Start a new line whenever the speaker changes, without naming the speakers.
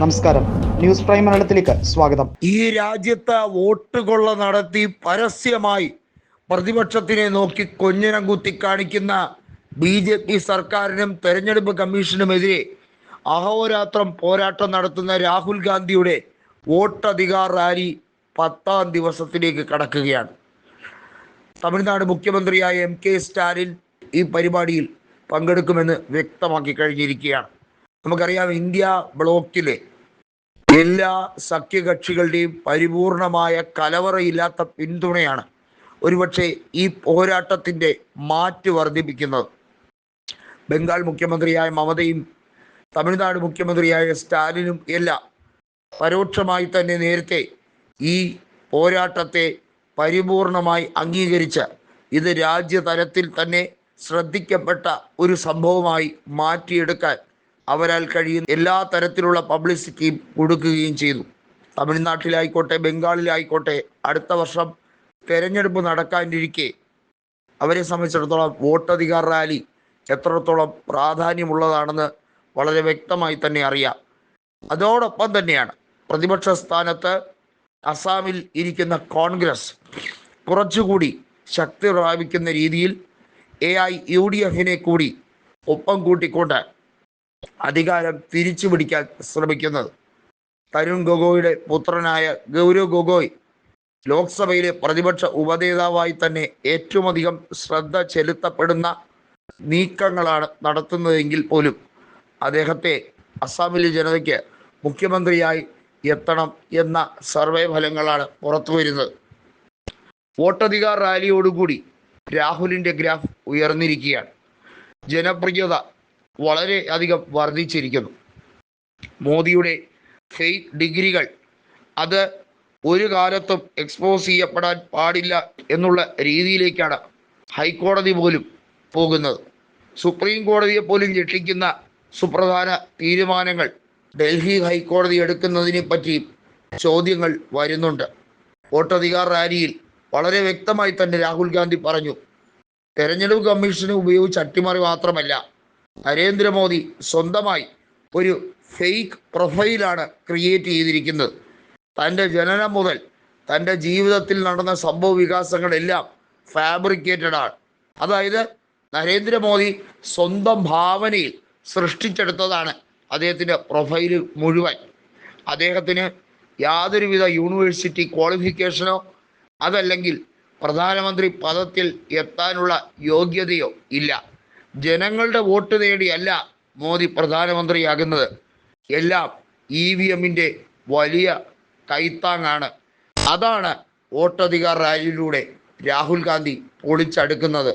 നമസ്കാരം. News prime മലയാളത്തിലേക്ക് സ്വാഗതം.
ഈ രാജ്യത്ത് വോട്ട് കൊള്ള നടത്തി പരസ്യമായി പ്രതിപക്ഷത്തിനെ നോക്കി കൊഞ്ഞനം കുത്തി കാണിക്കുന്ന ബി ജെ പി സർക്കാരിനും തെരഞ്ഞെടുപ്പ് കമ്മീഷനുമെതിരെ അഹോരാത്രം പോരാട്ടം നടത്തുന്ന രാഹുൽ ഗാന്ധിയുടെ വോട്ടധികാർ റാലി പത്താം ദിവസത്തിലേക്ക് കടക്കുകയാണ്. തമിഴ്നാട് മുഖ്യമന്ത്രിയായ എം കെ സ്റ്റാലിൻ ഈ പരിപാടിയിൽ പങ്കെടുക്കുമെന്ന് വ്യക്തമാക്കി കഴിഞ്ഞിരിക്കുകയാണ്. നമുക്കറിയാം ഇന്ത്യ ബ്ലോക്കിലെ എല്ലാ സഖ്യകക്ഷികളുടെയും പരിപൂർണമായ കലവറയില്ലാത്ത പിന്തുണയാണ് ഒരുപക്ഷെ ഈ പോരാട്ടത്തിന്റെ മാറ്റ് വർദ്ധിപ്പിക്കുന്നത്. ബംഗാൾ മുഖ്യമന്ത്രിയായ മമതയും തമിഴ്നാട് മുഖ്യമന്ത്രിയായ സ്റ്റാലിനും എല്ലാം പരോക്ഷമായി തന്നെ നേരത്തെ ഈ പോരാട്ടത്തെ പരിപൂർണമായി അംഗീകരിച്ച് ഇത് രാജ്യതലത്തിൽ തന്നെ ശ്രദ്ധിക്കപ്പെട്ട ഒരു സംഭവമായി മാറ്റിയെടുക്കാൻ അവരാൽ കഴിയുന്ന എല്ലാ തരത്തിലുള്ള പബ്ലിസിറ്റിയും കൊടുക്കുകയും ചെയ്തു. തമിഴ്നാട്ടിലായിക്കോട്ടെ ബംഗാളിലായിക്കോട്ടെ അടുത്ത വർഷം തെരഞ്ഞെടുപ്പ് നടക്കാനിരിക്കെ അവരെ സംബന്ധിച്ചിടത്തോളം വോട്ടധികാർ റാലി എത്രത്തോളം പ്രാധാന്യമുള്ളതാണെന്ന് വളരെ വ്യക്തമായി തന്നെ അറിയാം. അതോടൊപ്പം തന്നെയാണ് പ്രതിപക്ഷ സ്ഥാനത്ത് അസാമിൽ ഇരിക്കുന്ന കോൺഗ്രസ് കുറച്ചുകൂടി ശക്തി പ്രാപിക്കുന്ന രീതിയിൽ എ ഐ യു ഡി എഫിനെ കൂടി ഒപ്പം കൂട്ടിക്കൊണ്ട് അധികാരം തിരിച്ചു പിടിക്കാൻ ശ്രമിക്കുന്നത്. തരുൺ ഗൊഗോയുടെ പുത്രനായ ഗൗരവ് ഗൊഗോയ് ലോക്സഭയിലെ പ്രതിപക്ഷ ഉപനേതാവായി തന്നെ ഏറ്റവും അധികം ശ്രദ്ധ ചെലുത്തപ്പെടുന്ന നീക്കങ്ങളാണ് നടത്തുന്നതെങ്കിൽ പോലും അദ്ദേഹത്തെ അസാമിലെ ജനതയ്ക്ക് മുഖ്യമന്ത്രിയായി എത്തണം എന്ന സർവേ ഫലങ്ങളാണ് പുറത്തു വരുന്നത്. വോട്ടധികാർ റാലിയോടുകൂടി രാഹുലിന്റെ ഗ്രാഫ് ഉയർന്നിരിക്കുകയാണ്. ജനപ്രിയത വളരെ അധികം വർദ്ധിച്ചിരിക്കുന്നു. മോദിയുടെ ഫേക്ക് ഡിഗ്രികൾ അത് ഒരു കാലത്തും എക്സ്പോസ് ചെയ്യപ്പെടാൻ പാടില്ല എന്നുള്ള രീതിയിലേക്കാണ് ഹൈക്കോടതി പോലും പോകുന്നത്. സുപ്രീം കോടതിയെ പോലും ഞെട്ടിക്കുന്ന സുപ്രധാന തീരുമാനങ്ങൾ ഡൽഹി ഹൈക്കോടതി എടുക്കുന്നതിനെ പറ്റിയും ചോദ്യങ്ങൾ വരുന്നുണ്ട്. വോട്ടധികാർ റാലിയിൽ വളരെ വ്യക്തമായി തന്നെ രാഹുൽ ഗാന്ധി പറഞ്ഞു തെരഞ്ഞെടുപ്പ് കമ്മീഷനെ ഉപയോഗിച്ച് അട്ടിമറി മാത്രമല്ല നരേന്ദ്രമോദി സ്വന്തമായി ഒരു ഫേക്ക് പ്രൊഫൈലാണ് ക്രിയേറ്റ് ചെയ്തിരിക്കുന്നത്. തന്റെ ജനനം മുതൽ തന്റെ ജീവിതത്തിൽ നടന്ന സംഭവ വികാസങ്ങളെല്ലാം ഫാബ്രിക്കേറ്റഡ് ആണ്. അതായത് നരേന്ദ്രമോദി സ്വന്തം ഭാവനയിൽ സൃഷ്ടിച്ചെടുത്തതാണ് അദ്ദേഹത്തിന്റെ പ്രൊഫൈൽ മുഴുവൻ. അദ്ദേഹത്തിന് യാതൊരുവിധ യൂണിവേഴ്സിറ്റി ക്വാളിഫിക്കേഷനോ അതല്ലെങ്കിൽ പ്രധാനമന്ത്രി പദത്തിൽ എത്താനുള്ള യോഗ്യതയോ ഇല്ല. ജനങ്ങളുടെ വോട്ട് നേടിയല്ല മോദി പ്രധാനമന്ത്രിയാകുന്നത്. എല്ലാം ഇ വി എമ്മിന്റെ വലിയ കൈത്താങ്ങാണ്. അതാണ് വോട്ടധികാർ റാലിയിലൂടെ രാഹുൽ ഗാന്ധി പൊളിച്ചടുക്കുന്നത്.